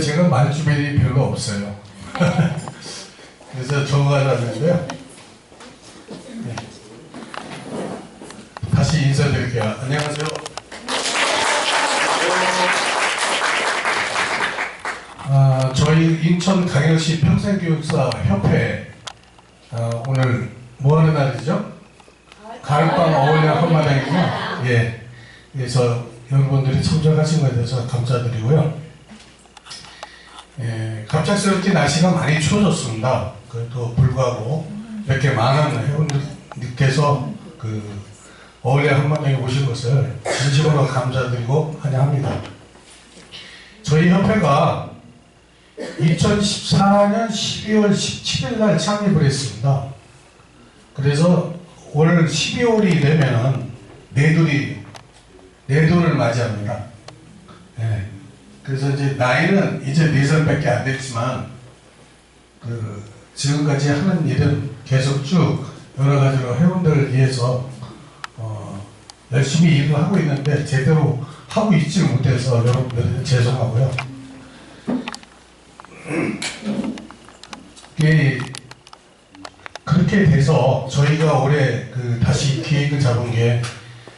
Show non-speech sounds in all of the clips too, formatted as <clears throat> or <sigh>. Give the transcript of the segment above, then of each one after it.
제가 말주변이 별로 없어요. <laughs> 그래서 적어가자는데요. 네. 다시 인사드릴게요. 안녕하세요. 아, 저희 인천 강영시 평생교육사 협회 아, 오늘 뭐 하는 날이죠? 가을밤 어울려 한마당이군요. 예. 그래서 여러분들이 참석하신 것에 대해서 감사드리고요. 예, 갑작스럽게 날씨가 많이 추워졌습니다. 그래도 불구하고 이렇게 많은 회원들께서 그 어울려 한마당에 오신 것을 진심으로 감사드리고 환영합니다. 저희 협회가 2014년 12월 17일 날 창립을 했습니다. 그래서 올 12월이 되면은 내돌이 내돌을 맞이합니다. 예. 그래서 이제 나이는 이제 4살밖에 안 됐지만 그 지금까지 하는 일은 계속 쭉 여러 가지로 회원들을 위해서 어 열심히 일을 하고 있는데 제대로 하고 있지 못해서 여러분들한테 죄송하고요. <clears throat> 그렇게 돼서 저희가 올해 그 다시 기획을 잡은 게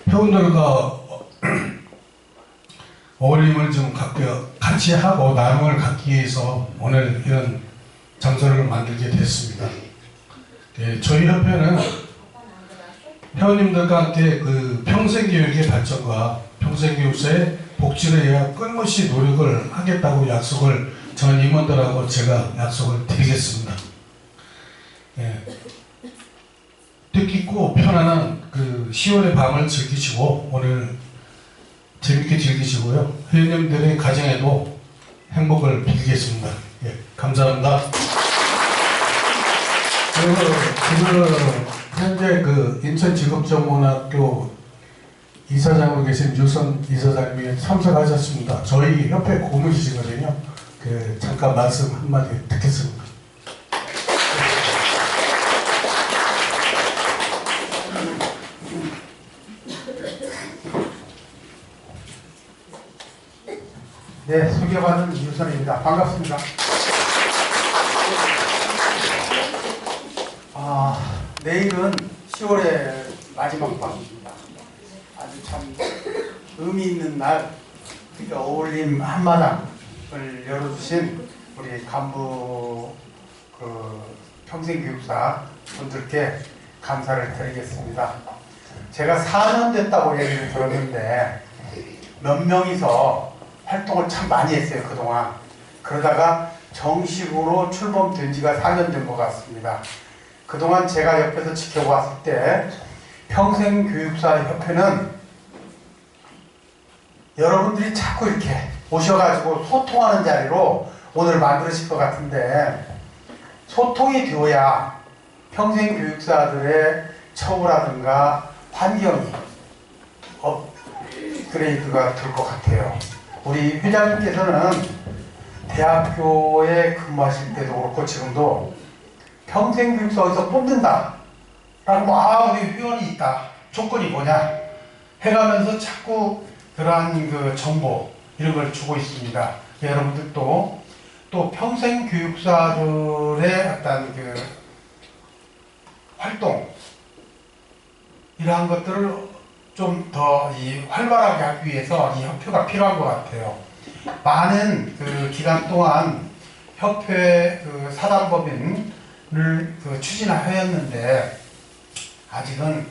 회원들과 <clears throat> 어울림을 좀 같이 하고 나눔을 갖기 위해서 오늘 이런 장소를 만들게 됐습니다. 예, 저희 협회는 회원님들과 함께 그 평생교육의 발전과 평생교육사의 복지를 위해 끊임없이 노력을 하겠다고 약속을 전 임원들하고 제가 약속을 드리겠습니다. 예. 뜻깊고 편안한 그 10월의 밤을 즐기시고 오늘 재밌게 즐기시고요. 회원님들의 가정에도 행복을 빌겠습니다. 예, 감사합니다. 그리고 지금 현재 그 인천직업전문학교 이사장으로 계신 유선 이사장님이 참석하셨습니다. 저희 협회 고문이시거든요. 그 잠깐 말씀 한마디 듣겠습니다. 네, 소개받은 유선입니다. 반갑습니다. 아, 내일은 10월의 마지막 밤입니다. 아주 참 의미 있는 날, 특히 어울림 한마당을 열어주신 우리 간부 그 평생교육사 분들께 감사를 드리겠습니다. 제가 4년 됐다고 얘기를 들었는데 몇 명이서 활동을 참 많이 했어요 그동안 그러다가 정식으로 출범된 지가 4년 된 것 같습니다 그동안 제가 옆에서 지켜봤을 때 평생교육사협회는 여러분들이 자꾸 이렇게 오셔가지고 소통하는 자리로 오늘 만들어질 것 같은데 소통이 되어야 평생교육사들의 처우라든가 환경이 업그레이드가 될 것 같아요. 우리 회장님께서는 대학교에 근무하실 때도 그렇고 지금도 평생교육사에서 뽑는다. 라고 아 우리 회원이 있다. 조건이 뭐냐? 해가면서 자꾸 그러한 그 정보 이런 걸 주고 있습니다. 여러분들도 또 평생교육사들의 어떤 그 활동 이러한 것들을 좀더이 활발하게 하기 위해서 이 협회가 필요한 것 같아요. 많은 그 기간 동안 협회 그 사단법인을 그 추진하였는데 아직은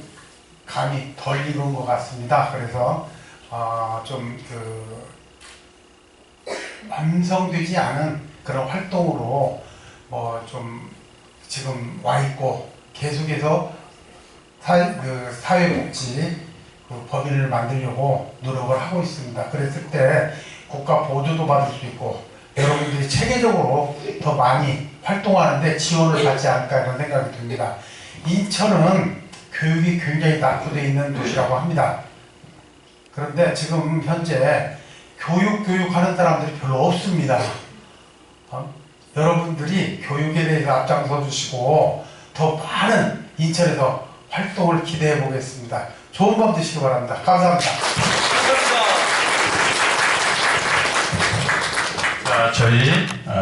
감이 덜 익은 것 같습니다. 그래서 어 좀그 완성되지 않은 그런 활동으로 뭐 좀 지금 와 있고 계속해서 그 사회복지 그 법인을 만들려고 노력을 하고 있습니다. 그랬을 때 국가 보조도 받을 수 있고 여러분들이 체계적으로 더 많이 활동하는데 지원을 받지 않을까 이런 생각이 듭니다. 인천은 교육이 굉장히 낙후되어 있는 도시라고 합니다. 그런데 지금 현재 교육 교육하는 사람들이 별로 없습니다. 어? 여러분들이 교육에 대해서 앞장서 주시고 더 많은 인천에서 활동을 기대해 보겠습니다. 좋은 밤 되시기 바랍니다. 감사합니다. 자, 저희 어,